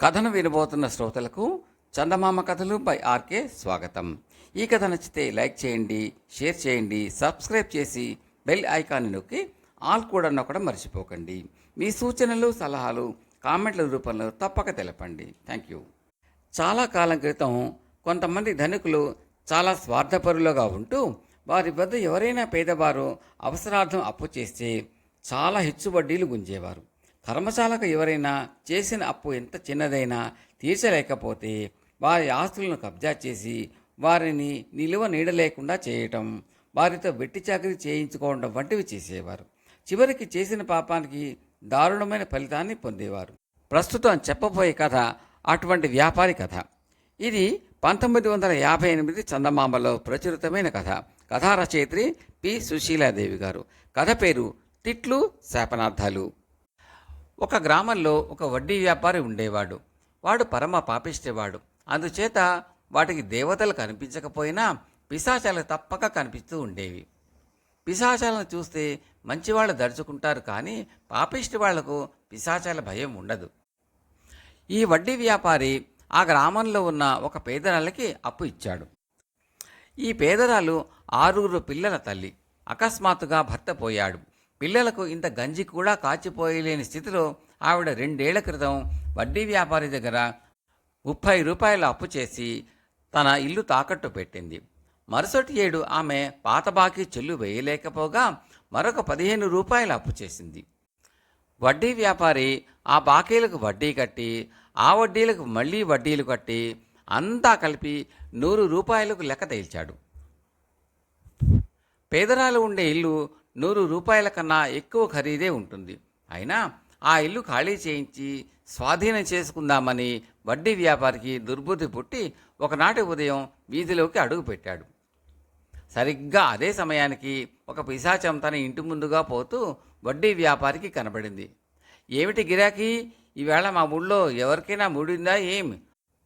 కథను వినబోతున్న శ్రోతలకు చందమామ కథలు బై ఆర్కే స్వాగతం. ఈ కథ నచ్చితే లైక్ చేయండి షేర్ చేయండి సబ్స్క్రైబ్ చేసి బెల్ ఐకాన్ నొక్కి ఆల్ కూడా నొక్కడం మర్చిపోకండి. మీ సూచనలు సలహాలు కామెంట్ల రూపంలో తప్పక తెలపండి. Thank you. చాలా కాలం క్రితం కొంతమంది ధనికులు చాలా స్వార్థపరులుగా ఉంటూ వారి వద్ద ఎవరైనా పేదవారు అవసరార్థం అప్పు చేస్తే చాలా హెచ్చు వడ్డీలు గుంజేవారు. ధర్మశాలకు ఎవరైనా చేసిన అప్పు ఎంత చిన్నదైనా తీర్చలేకపోతే వారి ఆస్తులను కబ్జా చేసి వారిని నిలువ నీడలేకుండా చేయటం వారితో వెట్టి చాకరీ చేయించుకోవడం వంటివి చేసేవారు. చివరికి చేసిన పాపానికి దారుణమైన ఫలితాన్ని పొందేవారు. ప్రస్తుతం చెప్పబోయే కథ అటువంటి వ్యాపారి కథ. ఇది పంతొమ్మిది వందల యాభై ఎనిమిది చందమామలో ప్రచురితమైన కథ. కథా రచయిత్రి పి సుశీలాదేవి గారు. కథ పేరు తిట్లు శాపనార్థాలు. ఒక గ్రామంలో ఒక వడ్డీ వ్యాపారి ఉండేవాడు. వాడు పరమ పాపిష్టేవాడు. అందుచేత వాటికి దేవతలు కనిపించకపోయినా పిశాచాలు తప్పక కనిపిస్తూ ఉండేవి. పిశాచాలను చూస్తే మంచివాళ్ళు దడుచుకుంటారు కానీ పాపిష్టి వాళ్ళకు పిశాచాల భయం ఉండదు. ఈ వడ్డీ వ్యాపారి ఆ గ్రామంలో ఉన్న ఒక పేదరాళ్ళకి అప్పు ఇచ్చాడు. ఈ పేదరాలు ఆరుగురు పిల్లల తల్లి. అకస్మాత్తుగా భర్త పోయాడు. పిల్లలకు ఇంత గంజి కూడా కాచిపోయలేని స్థితిలో ఆవిడ రెండేళ్ళ క్రితం వడ్డీ వ్యాపారి దగ్గర ముప్పై రూపాయల అప్పు చేసి తన ఇల్లు తాకట్టు పెట్టింది. మరుసటి ఏడు ఆమె పాత బాకీ చెల్లు వేయలేకపోగా మరొక పదిహేను రూపాయల అప్పు చేసింది. వడ్డీ వ్యాపారి ఆ బాకీలకు వడ్డీ కట్టి ఆ వడ్డీలకు మళ్ళీ వడ్డీలు కట్టి అంతా కలిపి నూరు రూపాయలకు లెక్క తేల్చాడు. పేదరాలు ఉండే ఇల్లు నూరు రూపాయల కన్నా ఎక్కువ ఖరీదే ఉంటుంది. అయినా ఆ ఇల్లు ఖాళీ చేయించి స్వాధీనం చేసుకుందామని వడ్డీ వ్యాపారికి దుర్బుద్ధి పుట్టి ఒకనాటి ఉదయం వీధిలోకి అడుగుపెట్టాడు సరిగ్గా అదే సమయానికి ఒక పిశాచం తన ఇంటి ముందుగా పోతూ వడ్డీ వ్యాపారికి కనబడింది. ఏమిటి గిరాకీ? ఈవేళ మా ఊళ్ళో ఎవరికైనా ముడిందా ఏం?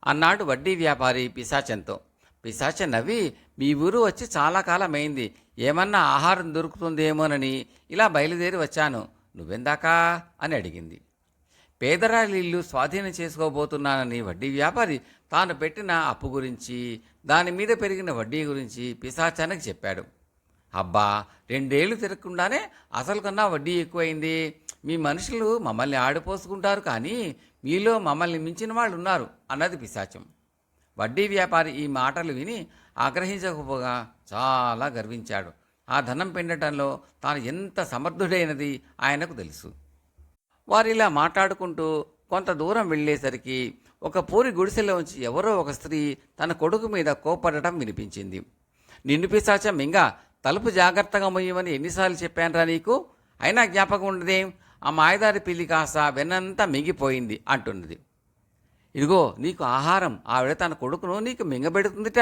అన్నాడు వడ్డీ వ్యాపారి పిశాచంతో. పిశాచ నవ్వి మీ ఊరు వచ్చి చాలా కాలం అయింది ఏమన్నా ఆహారం దొరుకుతుందేమోనని ఇలా బయలుదేరి వచ్చాను. నువ్వెందాకా? అని అడిగింది. పేదరాలి ఇల్లు స్వాధీనం చేసుకోబోతున్నానని వడ్డీ వ్యాపారి తాను పెట్టిన అప్పు గురించి దాని మీద పెరిగిన వడ్డీ గురించి పిశాచానికి చెప్పాడు. అబ్బా రెండేళ్ళు తిరగకుండానే అసలు కన్నా వడ్డీ ఎక్కువైంది. మీ మనుషులు మమ్మల్ని ఆడిపోసుకుంటారు కానీ మీలో మమ్మల్ని మించిన వాళ్ళు ఉన్నారు అన్నది పిశాచం. వడ్డీ వ్యాపారి ఈ మాటలు విని ఆగ్రహించకపోగా చాలా గర్వించాడు. ఆ ధనం పెండటంలో తాను ఎంత సమర్థుడైనది ఆయనకు తెలుసు. వారిలా మాట్లాడుకుంటూ కొంత దూరం వెళ్ళేసరికి ఒక పూరి గుడిసెలోంచి ఎవరో ఒక స్త్రీ తన కొడుకు మీద కోపడటం వినిపించింది. నిన్ను పిశాచం మింగ తలుపు జాగ్రత్తగా మొయ్యమని ఎన్నిసార్లు చెప్పానురా నీకు? అయినా జ్ఞాపకం ఉండదేం? ఆ మాయదారి పిల్లి కాస్త వెన్నంతా మింగిపోయింది అంటున్నది. ఇదిగో నీకు ఆహారం ఆవిడ తన కొడుకును నీకు మింగబెడుతుందిట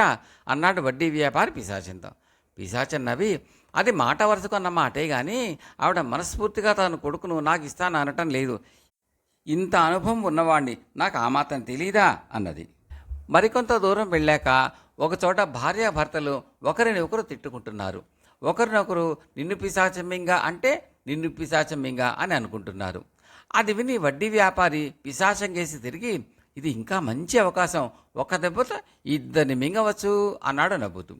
అన్నాడు వడ్డీ వ్యాపారి పిశాచంతో. పిశాచం నవ్వి అది మాట వరుసకు అన్న మాటే కానీ ఆవిడ మనస్ఫూర్తిగా తన కొడుకును నాకు ఇస్తాను అనటం లేదు. ఇంత అనుభవం ఉన్నవాణ్ణి నాకు ఆ మాత్రం తెలీదా? అన్నది. మరికొంత దూరం వెళ్ళాక ఒకచోట భార్యాభర్తలు ఒకరిని ఒకరు తిట్టుకుంటున్నారు. ఒకరినొకరు నిన్ను పిశాచమ్మింగా అంటే నిన్ను పిశాచమ్మింగా అని అనుకుంటున్నారు. అది విని వడ్డీ వ్యాపారి పిశాచం చేసి తిరిగి ఇది ఇంకా మంచి అవకాశం. ఒక దెబ్బతో ఇద్దరిని మింగవచ్చు అన్నాడు నవ్వుతూ.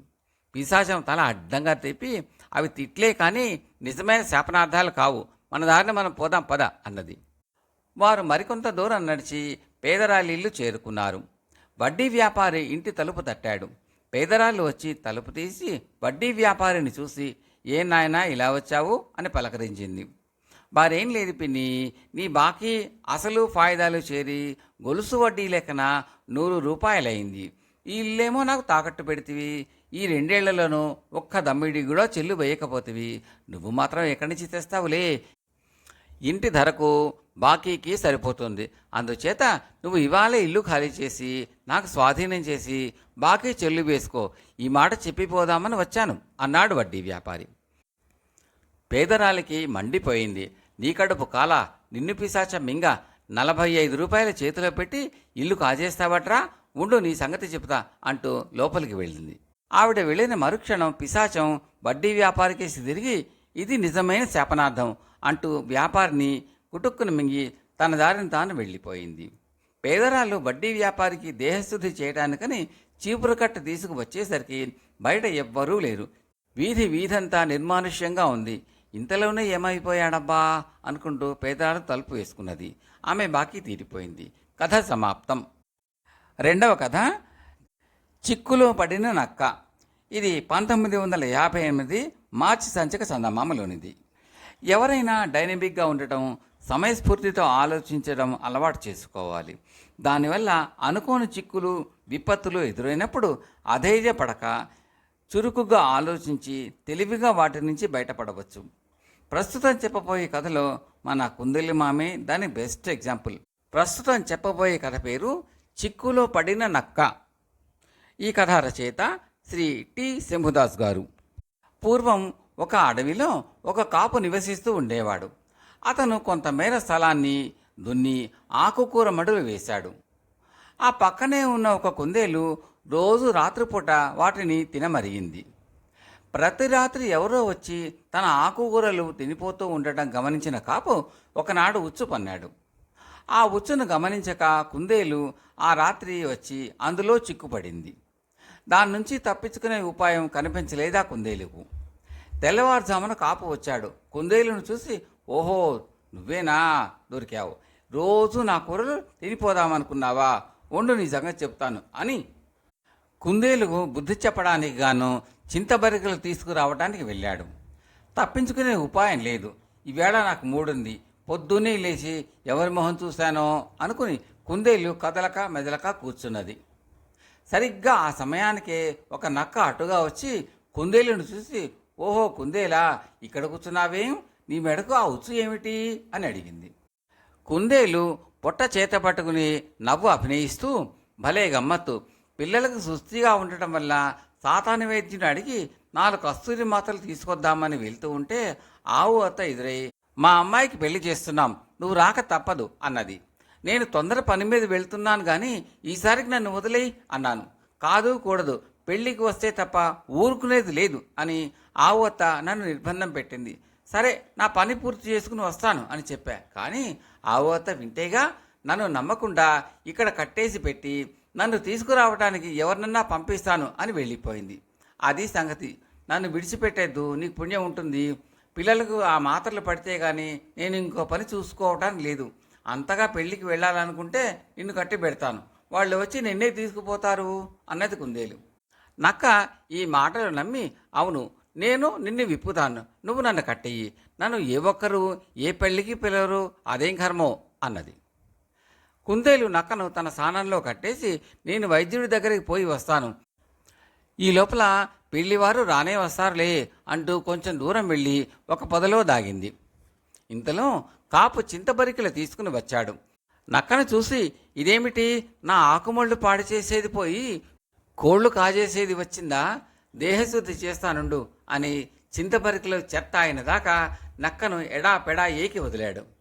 పిశాచం తల అడ్డంగా తెప్పి అవి తిట్లే కానీ నిజమైన శాపనార్థాలు కావు. మన దారిని మనం పోదాం పద అన్నది. వారు మరికొంత దూరం నడిచి పేదరాలి ఇల్లు చేరుకున్నారు. వడ్డీ వ్యాపారి ఇంటి తలుపు తట్టాడు. పేదరాళ్ళు వచ్చి తలుపు తీసి వడ్డీ వ్యాపారిని చూసి ఏ నాయనా ఇలా వచ్చావు? అని పలకరించింది. వారేం లేదు పిన్ని నీ బాకీ అసలు ఫాయిదాలు చేరి గొలుసు వడ్డీ లెక్కన నూరు రూపాయలైంది ఈ ఇల్లేమో నాకు తాకట్టు పెడితివి. ఈ రెండేళ్ళలోనూ ఒక్క దమ్మిడి కూడా చెల్లు వేయకపోతివి. నువ్వు మాత్రం ఎక్కడి నుంచి తెస్తావులే? ఇంటి ధరకు బాకీకి సరిపోతుంది. అందుచేత నువ్వు ఇవాళ ఇల్లు ఖాళీ చేసి నాకు స్వాధీనం చేసి బాకీ చెల్లు వేసుకో. ఈ మాట చెప్పిపోదామని వచ్చాను అన్నాడు వడ్డీ వ్యాపారి. పేదరాలికి మండిపోయింది. నీ కడుపు కాల నిన్ను పిశాచ మింగ నలభై ఐదు రూపాయల చేతిలో పెట్టి ఇల్లు కాజేస్తావట్రా? ఉండు నీ సంగతి చెబుతా అంటూ లోపలికి వెళ్ళింది. ఆవిడ వెళ్ళిన మరుక్షణం పిశాచం వడ్డీ వ్యాపారికేసి తిరిగి ఇది నిజమైన శాపనార్థం అంటూ వ్యాపారిని కుటుక్కును మింగి తన దారిని తాను వెళ్ళిపోయింది. పేదరాళ్ళు వడ్డీ వ్యాపారికి దేహశుద్ధి చేయడానికని చీపురు కట్ట తీసుకు వచ్చేసరికి బయట ఎవ్వరూ లేరు. వీధి వీధంతా నిర్మానుష్యంగా ఉంది. ఇంతలోనే ఏమైపోయాడబ్బా అనుకుంటూ పేదరాలు తలుపు వేసుకున్నది. ఆమె బాకీ తీరిపోయింది. కథ సమాప్తం. రెండవ కథ. చిక్కులో పడిన నక్క. ఇది పంతొమ్మిది వందల యాభై ఎనిమిది మార్చి సంచిక చందమామలోనిది ఎవరైనా డైనమిక్గా ఉండటం సమయస్ఫూర్తితో ఆలోచించడం అలవాటు చేసుకోవాలి. దానివల్ల అనుకోని చిక్కులు విపత్తులు ఎదురైనప్పుడు అధైర్యపడక చురుకుగా ఆలోచించి తెలివిగా వాటి నుంచి బయటపడవచ్చు. ప్రస్తుతం చెప్పబోయే కథలో మన కుందెలి మామే దాని బెస్ట్ ఎగ్జాంపుల్ ప్రస్తుతం చెప్పబోయే కథ పేరు చిక్కులో పడిన నక్క. ఈ కథ రచయిత శ్రీ టి. శంభుదాస్ గారు. పూర్వం ఒక అడవిలో ఒక కాపు నివసిస్తూ ఉండేవాడు. అతను కొంతమేర స్థలాన్ని దున్ని ఆకుకూర మడులు వేశాడు. ఆ పక్కనే ఉన్న ఒక కుందేలు రోజు రాత్రిపూట వాటిని తినమరిగింది. ప్రతి రాత్రి ఎవరో వచ్చి తన ఆకుకూరలు తినిపోతూ ఉండటం గమనించిన కాపు ఒకనాడు ఉచ్చు పన్నాడు. ఆ ఉచ్చును గమనించక కుందేలు ఆ రాత్రి వచ్చి అందులో చిక్కుపడింది. దాని నుంచి తప్పించుకునే ఉపాయం కనిపించలేదా కుందేలుకు. తెల్లవారుజామున కాపు వచ్చాడు. కుందేలును చూసి ఓహో నువ్వేనా? దొరికావు. రోజు నా కూరలు తినిపోదామనుకున్నావా? వండు నిజంగా చెప్తాను అని కుందేలుకు బుద్ధి చెప్పడానికి గాను చింతబరికలు తీసుకురావడానికి వెళ్ళాడు. తప్పించుకునే ఉపాయం లేదు. ఈవేళ నాకు మూడుంది. పొద్దున్నే లేచి ఎవరి మొహం చూశానో అనుకుని కుందేలు కదలక మెదలక కూర్చున్నది. సరిగ్గా ఆ సమయానికే ఒక నక్క అటుగా వచ్చి కుందేలును చూసి ఓహో కుందేలా ఇక్కడ కూర్చున్నావేం? నీ మెడకు ఆ ఉచ్చు ఏమిటి? అని అడిగింది. కుందేలు పొట్ట చేత పట్టుకుని నవ్వు అభినయిస్తూ భలే గమ్మత్తు. పిల్లలకు సుస్థిగా ఉండటం వల్ల సాతాను వైద్యుని అడిగి నాలుగు కస్తూరి మాతలు తీసుకొద్దామని వెళ్తూ ఉంటే ఆవు అత్త ఎదురై మా అమ్మాయికి పెళ్ళి చేస్తున్నాం నువ్వు రాక తప్పదు అన్నది. నేను తొందర పని మీద వెళ్తున్నాను కానీ ఈసారికి నన్ను వదిలేయి అన్నాను. కాదు కూడదు పెళ్ళికి వస్తే తప్ప ఊరుకునేది లేదు అని ఆవు అత్త నన్ను నిర్బంధం పెట్టింది. సరే నా పని పూర్తి చేసుకుని వస్తాను అని చెప్పా. కానీ ఆవు అత్త వింటేగా నన్ను నమ్మకుండా ఇక్కడ కట్టేసి పెట్టి నన్ను తీసుకురావడానికి ఎవరినన్నా పంపిస్తాను అని వెళ్ళిపోయింది. అది సంగతి. నన్ను విడిచిపెట్టేద్దు నీకు పుణ్యం ఉంటుంది. పిల్లలకు ఆ మాత్రలు పడితే కానీ నేను ఇంకో పని చూసుకోవటానికి లేదు. అంతగా పెళ్ళికి వెళ్ళాలనుకుంటే నిన్ను కట్టి పెడతాను. వాళ్ళు వచ్చి నిన్నే తీసుకుపోతారు అన్నది కుందేలు. నక్క ఈ మాటలు నమ్మి అవును నేను నిన్ను విప్పుతాను. నువ్వు నన్ను కట్టెయ్యి. నన్ను ఏ ఒక్కరు ఏ పెళ్ళికి పిలవరు అదేం కర్మో అన్నది. కుందేలు నక్కను తన స్థానంలో కట్టేసి నేను వైద్యుడి దగ్గరికి పోయి వస్తాను. ఈ లోపల పెళ్ళివారు రానే వస్తారులే అంటూ కొంచెం దూరం వెళ్ళి ఒక పొదలో దాగింది. ఇంతలో కాపు చింతబరికలు తీసుకుని వచ్చాడు. నక్కను చూసి ఇదేమిటి? నా ఆకుమళ్ళు పాడు చేసేది పోయి కోళ్ళు కాజేసేది వచ్చిందా? దేహశుద్ధి చేస్తానుండు అని చింతబరికలు చెత్త ఆయన దాకా నక్కను ఎడా పెడా ఏకి వదిలాడు.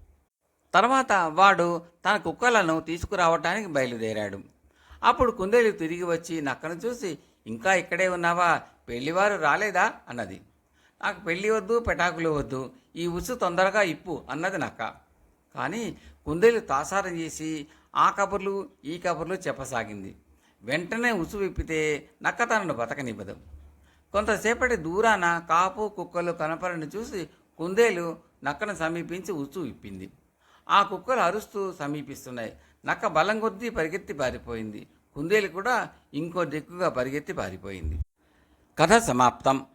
తర్వాత వాడు తన కుక్కలను తీసుకురావటానికి బయలుదేరాడు. అప్పుడు కుందేలు తిరిగి వచ్చి నక్కను చూసి ఇంకా ఇక్కడే ఉన్నావా? పెళ్ళివారు రాలేదా? అన్నది. నాకు పెళ్ళి వద్దు పెటాకులు వద్దు. ఈ ఉసు తొందరగా ఇప్పు అన్నది నక్క. కానీ కుందేలు తాసారం చేసి ఆ కబుర్లు ఈ కబుర్లు చెప్పసాగింది. వెంటనే ఉసు విప్పితే నక్క తనను బతకనివ్వదు కొంతసేపటి దూరాన కాపు కుక్కలు కనపరని చూసి కుందేలు నక్కను సమీపించి ఉసు విప్పింది. ఆ కుక్కలు అరుస్తూ సమీపిస్తున్నాయి. నక్క బలం కొద్దీ పరిగెత్తి పారిపోయింది. కుందేలు కూడా ఇంకో దిక్కుగా పరిగెత్తి పారిపోయింది. కథ సమాప్తం.